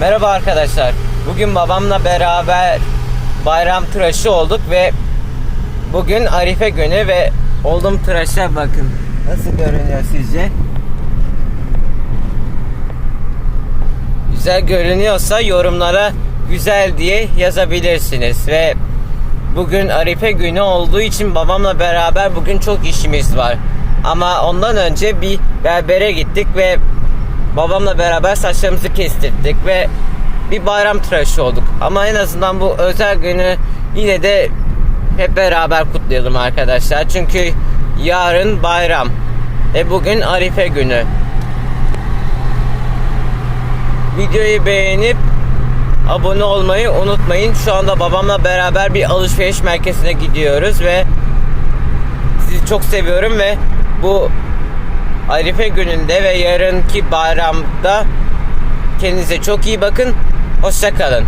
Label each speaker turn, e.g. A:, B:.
A: Merhaba arkadaşlar. Bugün babamla beraber bayram tıraşı olduk ve bugün Arife günü ve oldum tıraşa bakın. Nasıl görünüyor sizce? Güzel görünüyorsa yorumlara güzel diye yazabilirsiniz ve bugün Arife günü olduğu için babamla beraber bugün çok işimiz var. Ama ondan önce bir berbere gittik ve babamla beraber saçlarımızı kestirdik ve bir bayram tıraşı olduk. Ama en azından bu özel günü yine de hep beraber kutlayalım arkadaşlar. Çünkü yarın bayram. E bugün Arife günü. Videoyu beğenip abone olmayı unutmayın. Şu anda babamla beraber bir alışveriş merkezine gidiyoruz ve sizi çok seviyorum ve bu Arife gününde ve yarınki bayramda kendinize çok iyi bakın. Hoşça kalın.